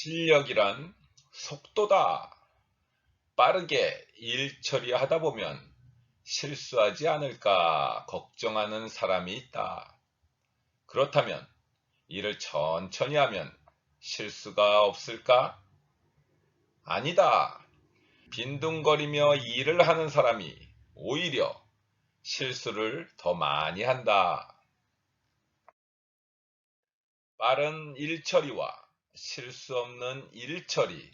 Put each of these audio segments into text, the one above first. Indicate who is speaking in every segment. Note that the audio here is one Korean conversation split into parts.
Speaker 1: 실력이란 속도다. 빠르게 일 처리하다 보면 실수하지 않을까 걱정하는 사람이 있다. 그렇다면 일을 천천히 하면 실수가 없을까? 아니다. 빈둥거리며 일을 하는 사람이 오히려 실수를 더 많이 한다. 빠른 일처리와 실수 없는 일처리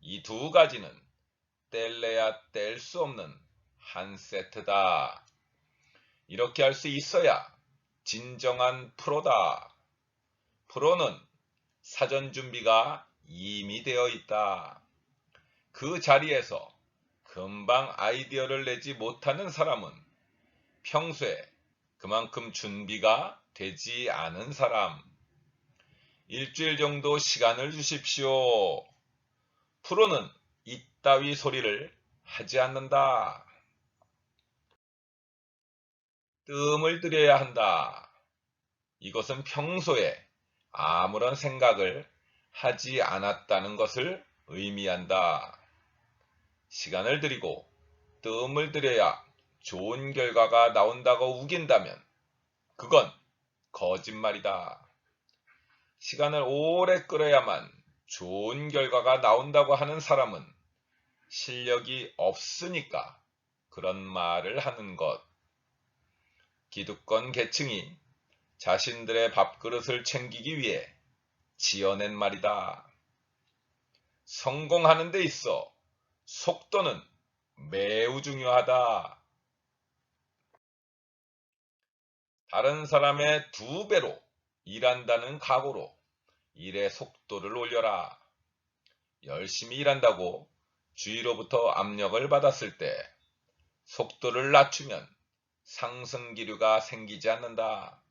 Speaker 1: 이 두 가지는 뗄래야 뗄 수 없는 한 세트다. 이렇게 할 수 있어야 진정한 프로다. 프로는 사전 준비가 이미 되어 있다. 그 자리에서 금방 아이디어를 내지 못하는 사람은 평소에 그만큼 준비가 되지 않은 사람. 일주일 정도 시간을 주십시오. 프로는 이따위 소리를 하지 않는다. 뜸을 들여야 한다. 이것은 평소에 아무런 생각을 하지 않았다는 것을 의미한다. 시간을 들이고 뜸을 들여야 좋은 결과가 나온다고 우긴다면 그건 거짓말이다. 시간을 오래 끌어야만 좋은 결과가 나온다고 하는 사람은 실력이 없으니까 그런 말을 하는 것. 기득권 계층이 자신들의 밥그릇을 챙기기 위해 지어낸 말이다. 성공하는 데 있어 속도는 매우 중요하다. 다른 사람의 두 배로 일한다는 각오로 일의 속도를 올려라. 열심히 일한다고 주위로부터 압력을 받았을 때 속도를 낮추면 상승 기류가 생기지 않는다.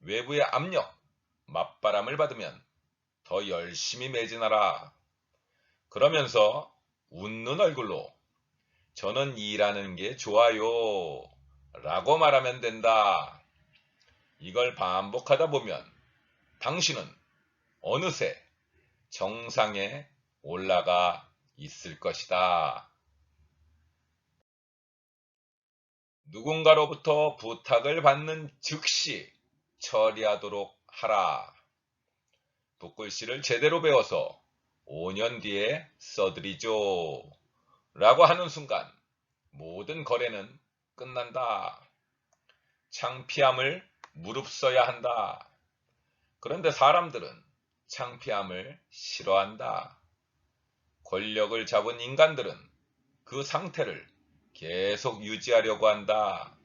Speaker 1: 외부의 압력, 맞바람을 받으면 더 열심히 매진하라. 그러면서 웃는 얼굴로 저는 일하는 게 좋아요. 라고 말하면 된다. 이걸 반복하다 보면 당신은 어느새 정상에 올라가 있을 것이다. 누군가로부터 부탁을 받는 즉시 처리하도록 하라. 붓글씨를 제대로 배워서 5년 뒤에 써드리죠. 라고 하는 순간 모든 거래는 끝난다. 창피함을 무릅써야 한다. 그런데 사람들은 창피함을 싫어한다. 권력을 잡은 인간들은 그 상태를 계속 유지하려고 한다.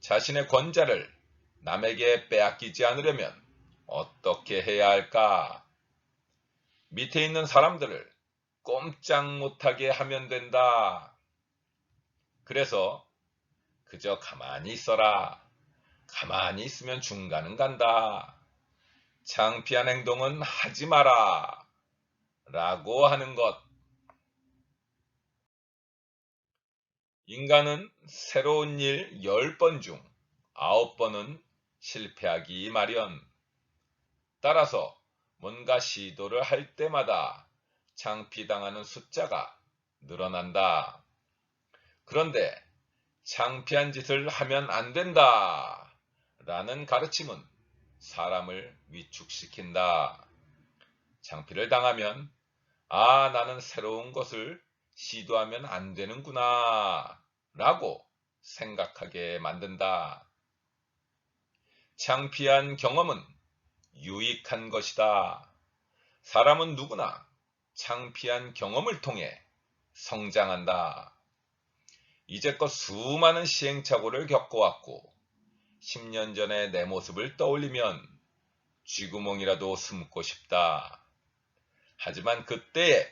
Speaker 1: 자신의 권자를 남에게 빼앗기지 않으려면 어떻게 해야 할까? 밑에 있는 사람들을 꼼짝 못하게 하면 된다. 그래서 그저 가만히 있어라. 가만히 있으면 중간은 간다. 창피한 행동은 하지 마라. 라고 하는 것. 인간은 새로운 일 10번 중 9번은 실패하기 마련. 따라서 뭔가 시도를 할 때마다 창피당하는 숫자가 늘어난다. 그런데 창피한 짓을 하면 안 된다. 라는 가르침은 사람을 위축시킨다. 창피를 당하면 아 나는 새로운 것을 시도하면 안 되는구나 라고 생각하게 만든다. 창피한 경험은 유익한 것이다. 사람은 누구나 창피한 경험을 통해 성장한다. 이제껏 수많은 시행착오를 겪어왔고 10년 전의 내 모습을 떠올리면 쥐구멍이라도 숨고 싶다. 하지만 그때의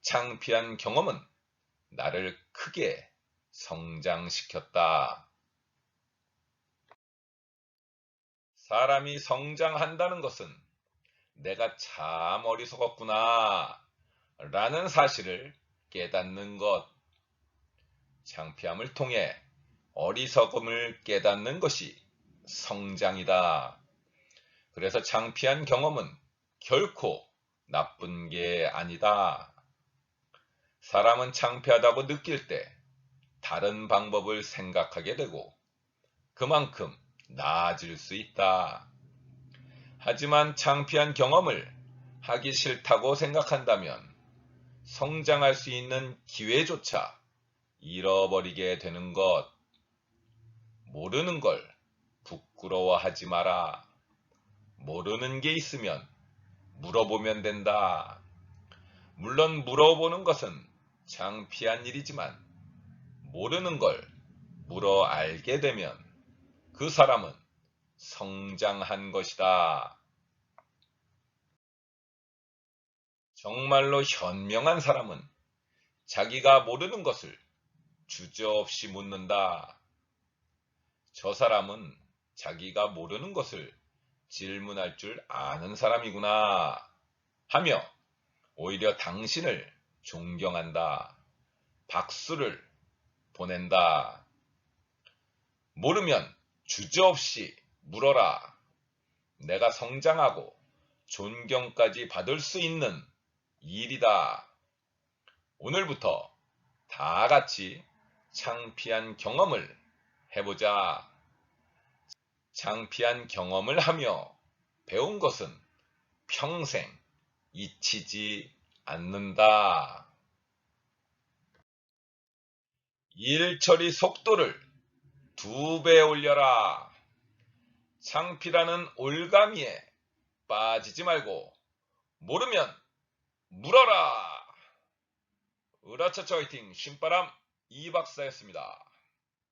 Speaker 1: 창피한 경험은 나를 크게 성장시켰다. 사람이 성장한다는 것은 내가 참 어리석었구나 라는 사실을 깨닫는 것. 창피함을 통해 어리석음을 깨닫는 것이 성장이다. 그래서 창피한 경험은 결코 나쁜 게 아니다. 사람은 창피하다고 느낄 때 다른 방법을 생각하게 되고 그만큼 나아질 수 있다. 하지만 창피한 경험을 하기 싫다고 생각한다면 성장할 수 있는 기회조차 잃어버리게 되는 것. 모르는 걸 부끄러워하지 마라. 모르는 게 있으면 물어보면 된다. 물론 물어보는 것은 창피한 일이지만 모르는 걸 물어 알게 되면 그 사람은 성장한 것이다. 정말로 현명한 사람은 자기가 모르는 것을 주저없이 묻는다. 저 사람은 자기가 모르는 것을 질문할 줄 아는 사람이구나 하며 오히려 당신을 존경한다. 박수를 보낸다. 모르면 주저없이 물어라. 내가 성장하고 존경까지 받을 수 있는 일이다. 오늘부터 다 같이 창피한 경험을 해보자. 창피한 경험을 하며 배운 것은 평생 잊히지 않는다. 일 처리 속도를 두 배 올려라. 창피라는 올가미에 빠지지 말고 모르면 물어라. 으라차차 화이팅 신바람 이박사였습니다.